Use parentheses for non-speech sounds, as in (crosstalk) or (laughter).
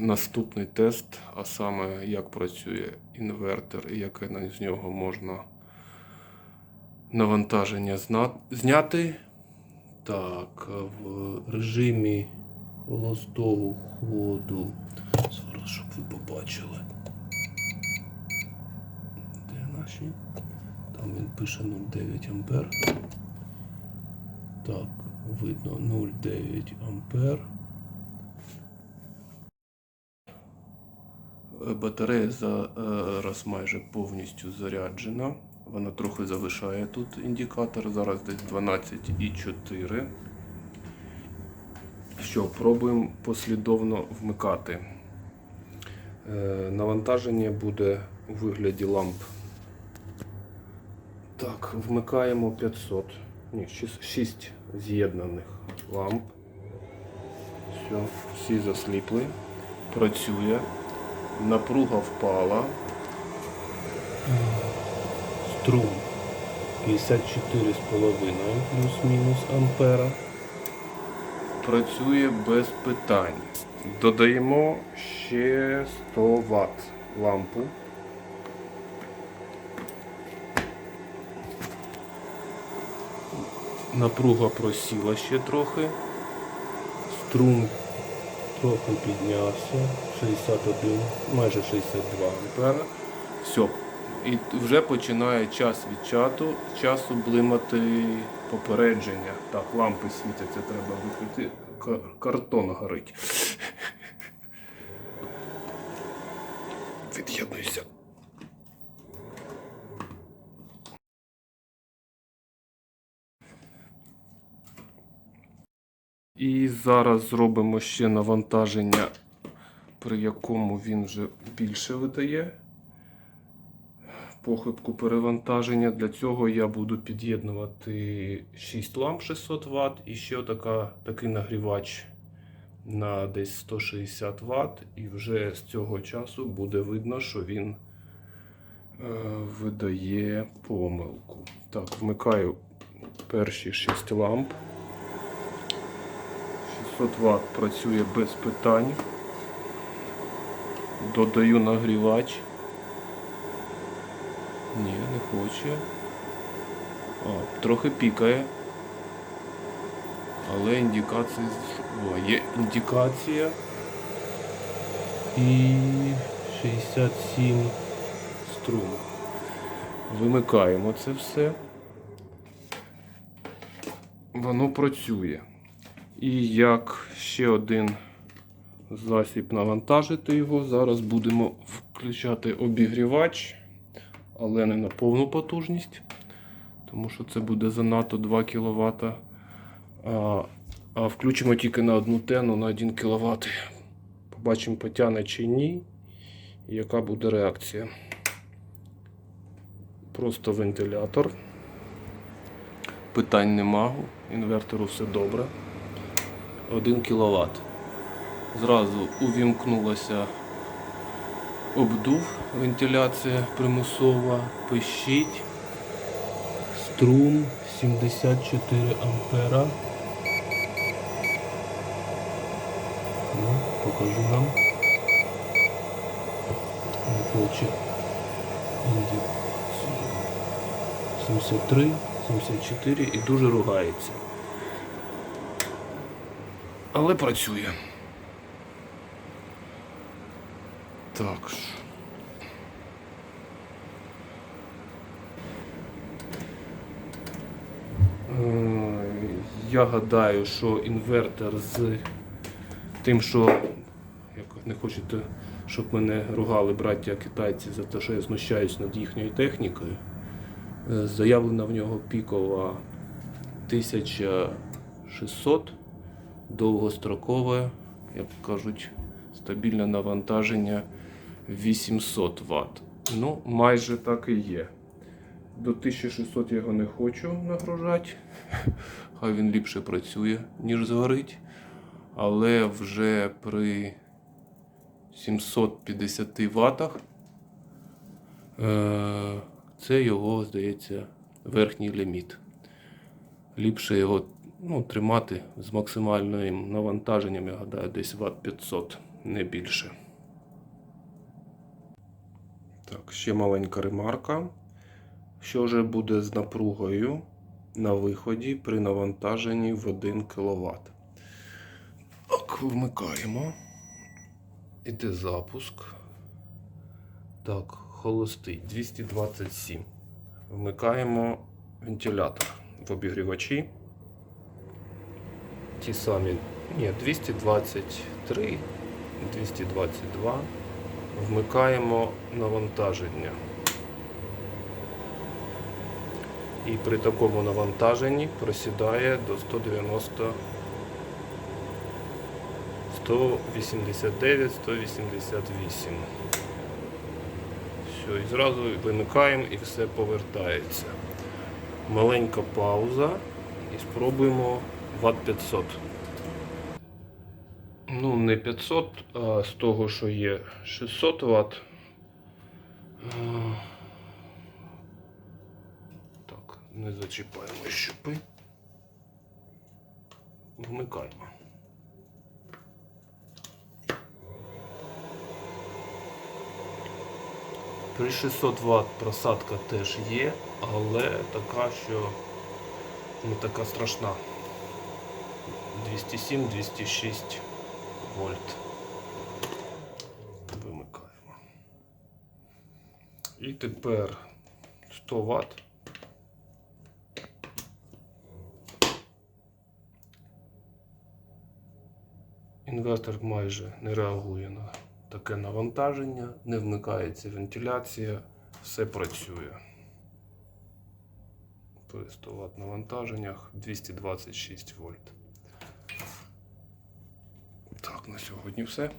наступний тест, а саме як працює інвертор і яке з нього можна навантаження зняти. Так, в режимі холостого ходу. Зараз, щоб ви побачили. Де наші? Там він пише 0,9 ампер. Так, видно 0,9 ампер. Батарея зараз майже повністю заряджена. Вона трохи завишає тут індикатор. Зараз десь 12,4. Що, пробуємо послідовно вмикати. Е, Навантаження буде у вигляді ламп. Так, вмикаємо 500. Ні, 6 з'єднаних ламп. Все, всі засліпли. Працює. Напруга впала. Струм 54,5 плюс-мінус ампера. Працює без питань. Додаємо ще 100 Вт лампу. Напруга просіла ще трохи. Струм трохи піднявся. 61, майже 62 ампера. Все. І вже починає час від чату, часу блимати попередження. Так, лампи світяться, треба викрити. Картон горить. (laughs) Від'єднуйся. І зараз зробимо ще навантаження, при якому він вже більше видає. Похибку перевантаження. Для цього я буду під'єднувати 6 ламп 600 Вт і ще така, такий нагрівач на десь 160 Вт. І вже з цього часу буде видно, що він е, видає помилку. Так, вмикаю перші 6 ламп. 600 Вт працює без питань. Додаю нагрівач. Ні, не хоче. О, трохи пікає. Але індикації. О, є індикація. І 67 струм. Вимикаємо це все. Воно працює. І як ще один засіб навантажити його, зараз будемо включати обігрівач, але не на повну потужність, тому що це буде занадто 2 кВт. А, а включимо тільки на одну тену на 1 кВт. Побачимо, потягне чи ні, і яка буде реакція. Просто вентилятор. Питань нема, інвертору все добре. 1 кВт. Зразу увімкнулося обдув, вентиляція примусова, пищить, струм 74 ампера. Ну, покажу нам. Не хоче індикацію. 73, 74 і дуже ругається. Але працює. Так. Е, Я гадаю, що інвертор з тим, що як не хочете, щоб мене ругали браття китайці за те, що я знущаюсь над їхньою технікою. Е, Заявлена в нього пікова 1600 довгострокове, як кажуть, стабільне навантаження 800 Вт. Ну, майже так і є. До 1600 я його не хочу нагружати. (laughs) Хай він ліпше працює, ніж згорить. Але вже при 750 Вт е, це його, здається, верхній ліміт. Ліпше його ну, тримати з максимальним навантаженням, я гадаю, десь Вт 500 не більше. Так, ще маленька ремарка. Що же буде з напругою на виході при навантаженні в 1 кВт? Так, вмикаємо. Іде запуск. Так, холостий 227. Вмикаємо вентилятор в обігрівачі. Ті самі. Ні, 223, 222. Вмикаємо навантаження. І при такому навантаженні просідає до 190 189, 188. Все, і зразу вимикаємо і все повертається. Маленька пауза і спробуємо Вт 500. Ну, не 500, а з того, що є 600 Вт. Так, не зачіпаємо щупи. Вмикаємо. При 600 Вт просадка теж є, але така, що не така страшна. 207-206 вольт. Вимикаємо. І тепер 100 Вт. Інвертор майже не реагує на таке навантаження, не вмикається вентиляція, все працює. При 100 Вт навантаженнях 226 вольт. На сьогодні все.